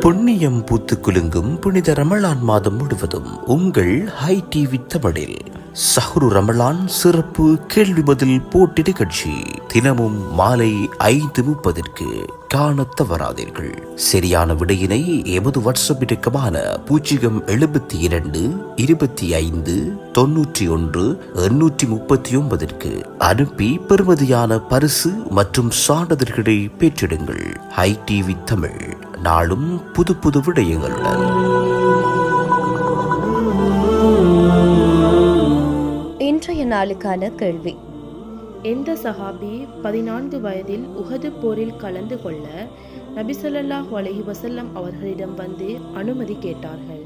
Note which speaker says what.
Speaker 1: புண்ணியம் பூத்து குலுங்கும் புனித ரமலான் மாதம் முழுவதும் உங்கள் ஹை டிவி தமிழில் சஹ்ரு ரமலான் சிறப்பு கேள்வி பதில் போட்டி நிகழ்ச்சி. தினமும் மாலை ஐந்து முப்பதற்கு காண தவறாதீர்கள். சரியான விடையினை எமது வாட்ஸ்அப் இலக்கமான பூஜ்ஜியம் எழுபத்தி இரண்டு இருபத்தி ஐந்து தொன்னூற்றி ஒன்று எண்ணூற்றி முப்பத்தி ஒன்பதற்கு அனுப்பி பெறுமதியான பரிசு மற்றும் சான்றிதழ்களை பெற்றிடுங்கள். ஹை டிவி தமிழ் நாளும் புது புது விடயங்களுடன்.
Speaker 2: நாளுக்கான கேள்வி.
Speaker 3: எந்த சஹாபி பதினான்கு வயதில் உஹது போரில் கலந்து கொள்ள நபிசல்லாஹ் அலஹி வசல்லம் அவர்களிடம் வந்து அனுமதி கேட்டார்கள்.